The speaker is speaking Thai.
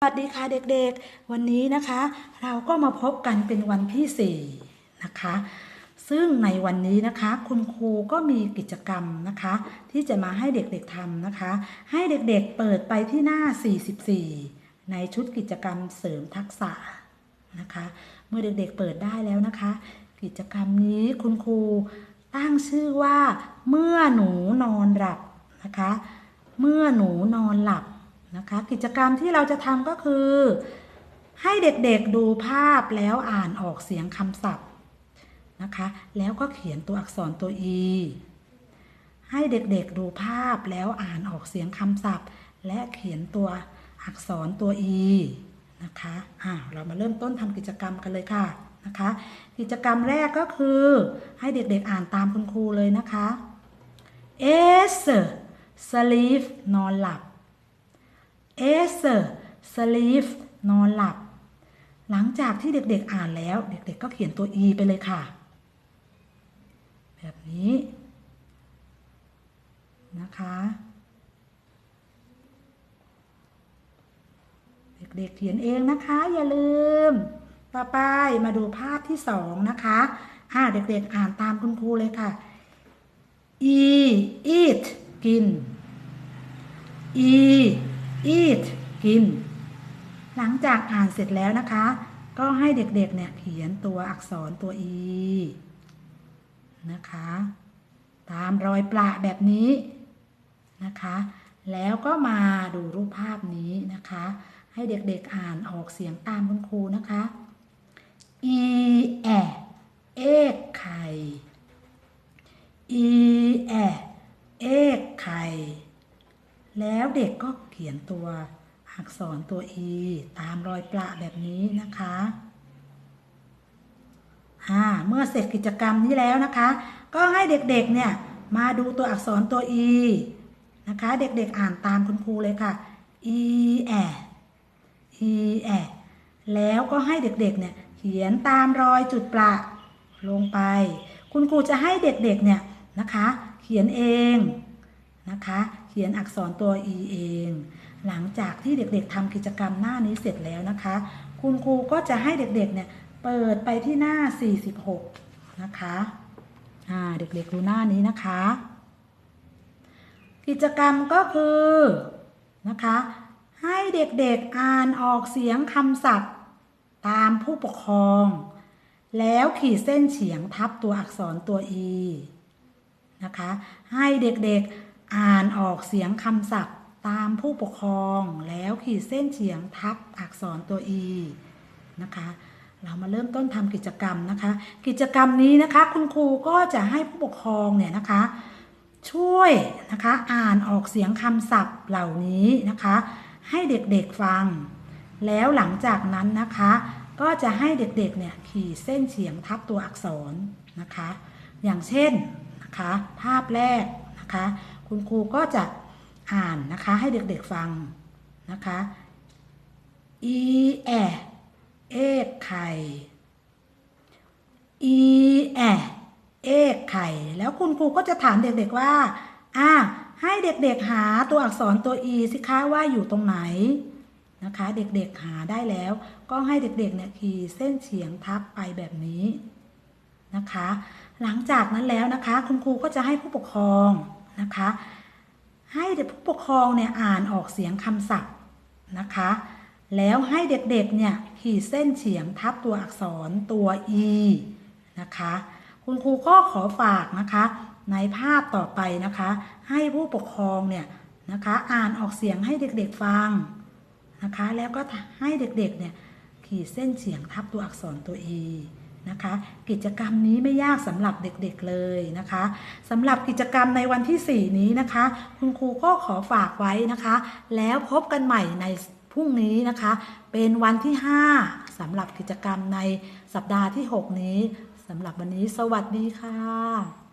สวัสดีค่ะเด็กๆ วันนี้นะคะ เราก็มาพบกันเป็นวันที่4นะคะ ซึ่งในวันนี้นะคะ คุณครูก็มีกิจกรรมนะคะ ที่จะมาให้เด็กๆทำนะคะ ให้เด็กๆเปิดไปที่หน้า 44 ในชุดกิจกรรมเสริมทักษะนะคะ เมื่อเด็กๆเปิดได้แล้วนะคะ กิจกรรมนี้คุณครูตั้งชื่อว่า เมื่อหนูนอนหลับนะคะ เมื่อหนูนอนหลับ นะคะ กิจกรรมที่เราจะทำก็คือ ให้เด็กๆดูภาพแล้วอ่านออกเสียงคำศัพท์นะคะ แล้วก็เขียนตัวอักษรตัว e ให้เด็กๆดูภาพแล้วอ่านออกเสียงคำศัพท์ และเขียนตัวอักษรตัว e นะคะอ่าเรามาเริ่มต้นทำกิจกรรมกันเลยค่ะนะคะ กิจกรรมแรกก็คือ ให้เด็กๆอ่านตามคุณครูเลยนะคะ S sleep นอนหลับ S sleep นอนหลับ หลังจากที่เด็กๆอ่านแล้ว เด็กๆก็เขียนตัว e ไปเลยค่ะ แบบนี้ นะคะเด็กๆเขียนเองนะคะ อย่าลืม ต่อไปมาดูภาพที่สองนะคะอ่าเด็กๆอ่านตามคุณครูเลยค่ะ e eat กิน e eat กิน หลังจากอ่านเสร็จแล้วนะคะ ก็ให้เด็กๆเนี่ยเขียนตัวอักษรตัว e นะคะ ตามรอยประแบบนี้นะคะ แล้วก็มาดูรูปภาพนี้นะคะ ให้เด็กๆอ่านออกเสียงตามคุณครูนะคะ e แอเอกไข่ e แอเอกไข่ แล้วเด็กก็เขียนตัวอักษรตัว e ตามรอยประแบบนี้นะคะอ่าเมื่อเสร็จกิจกรรมนี้แล้วนะคะ ก็ให้เด็กๆเนี่ยมาดูตัวอักษรตัว e นะคะ เด็กๆอ่านตามคุณครูเลยค่ะ e แอ e แอแล้วก็ให้เด็กๆเนี่ยเขียนตามรอยจุดประลงไป คุณครูจะให้เด็กๆเนี่ยนะคะ เขียนเองนะคะ ขียนอักษรตัว e เอง หลังจากที่เด็กๆทำกิจกรรมหน้านี้เสร็จแล้วนะคะ คุณครูก็จะให้เด็กๆเนี่ยเปิดไปที่หน้า 46 นะคะอ่าเด็กๆดูหน้านี้นะคะ กิจกรรมก็คือนะคะ ให้เด็กๆอ่านออกเสียงคำศัพท์ตามผู้ปกครอง แล้วขีดเส้นเฉียงทับตัวอักษรตัว e นะคะ ให้เด็กๆ อ่านออกเสียงคำศัพท์ตามผู้ปกครองแล้วขีดเส้นเฉียงทับอักษรตัว e นะคะ เรามาเริ่มต้นทำกิจกรรมนะคะ กิจกรรมนี้นะคะ คุณครูก็จะให้ผู้ปกครองเนี่ยนะคะ ช่วยนะคะอ่านออกเสียงคำศัพท์เหล่านี้นะคะ ให้เด็กๆฟัง แล้วหลังจากนั้นนะคะ ก็จะให้เด็กๆเนี่ยขีดเส้นเฉียงทับตัวอักษรนะคะ อย่างเช่นนะคะ ภาพแรกนะคะ คุณครูก็จะอ่านนะคะให้เด็กๆฟังนะคะ e แอเอกไข่ e แอเอกไข่ แล้วคุณครูก็จะถามเด็กๆว่า อ่า ให้เด็กๆหาตัวอักษรตัว e สิคะว่าอยู่ตรงไหนนะคะ เด็กๆหาได้แล้ว ก็ให้เด็กๆเนี่ยขีดเส้นเฉียงทับไปแบบนี้นะคะ หลังจากนั้นแล้วนะคะ คุณครูก็จะให้ผู้ปกครอง นะคะ ให้เด็กผู้ปกครองเนี่ยอ่านออกเสียงคำศัพท์นะคะ แล้วให้เด็กๆเนี่ยขีดเส้นเฉียงทับตัวอักษรตัว e นะคะ คุณครูก็ขอฝากนะคะ ในภาพต่อไปนะคะ ให้ผู้ปกครองเนี่ยนะคะ อ่านออกเสียงให้เด็กๆฟังนะคะ แล้วก็ให้เด็กๆเนี่ยขีดเส้นเฉียงทับตัวอักษรตัว e นะคะ กิจกรรมนี้ไม่ยากสำหรับเด็กๆเลยนะคะสำหรับกิจกรรมในวันที่ 4 นี้นะคะ คุณครูก็ขอฝากไว้นะคะ แล้วพบกันใหม่ในพรุ่งนี้นะคะ เป็นวันที่ 5สำหรับกิจกรรมในสัปดาห์ที่ 6 นี้สำหรับวันนี้สวัสดีค่ะ